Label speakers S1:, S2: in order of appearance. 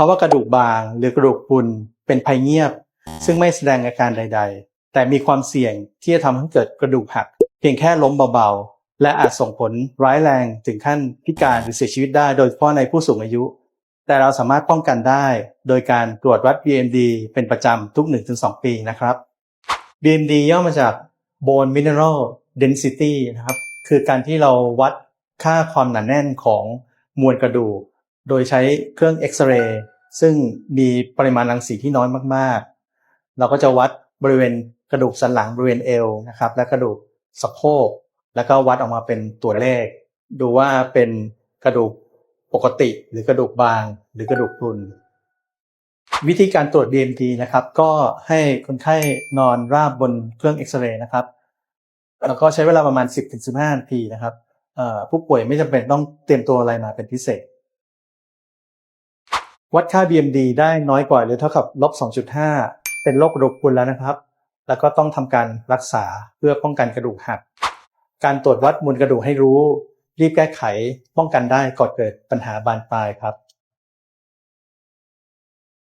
S1: ราะว่ากระดูกบางหรือกระดูกพรุนเป็นภัยเงียบ ซึ่งไม่แสดงอาการใด ๆ แต่มีความเสี่ยงที่จะทำให้เกิดกระดูกหัก เพียงแค่ล้มเบาๆ และอาจส่งผลร้ายแรงถึงขั้นพิการหรือเสียชีวิตได้ โดยเฉพาะในผู้สูงอายุ แต่เราสามารถป้องกันได้ โดยการตรวจวัด BMD เป็นประจำทุก 1-2 ปีนะครับ BMD ย่อมาจาก Bone Mineral Density นะครับ คือการที่เราวัดค่าความหนาแน่นของมวลกระดูก โดยใช้เครื่องเอ็กซเรย์ ซึ่งมีปริมาณรังสีที่น้อยมากๆ เราก็จะวัดบริเวณกระดูกสันหลังบริเวณเอวนะครับและกระดูกสะโพกแล้วก็วัดออกมาเป็นตัวเลข ดูว่าเป็นกระดูกปกติหรือกระดูกบาง หรือกระดูกพรุนวิธีการตรวจ BMD นะครับ ก็ให้คนไข้นอนราบบนเครื่องเอ็กซเรย์นะครับ แล้วก็ใช้เวลาประมาณ 10-15นาทีนะครับผู้ป่วยไม่จำเป็นต้องเตรียมตัวอะไรมาเป็นพิเศษ วัดค่า BMD ได้น้อยกว่าหรือเท่ากับลบ 2.5 เป็นโรคกระดูกพรุนแล้วนะครับ แล้วก็ต้องทำการรักษาเพื่อป้องกันกระดูกหัก การตรวจวัดมวลกระดูกให้รู้ รีบแก้ไขป้องกันได้ก่อนเกิดปัญหาบานปลายครับ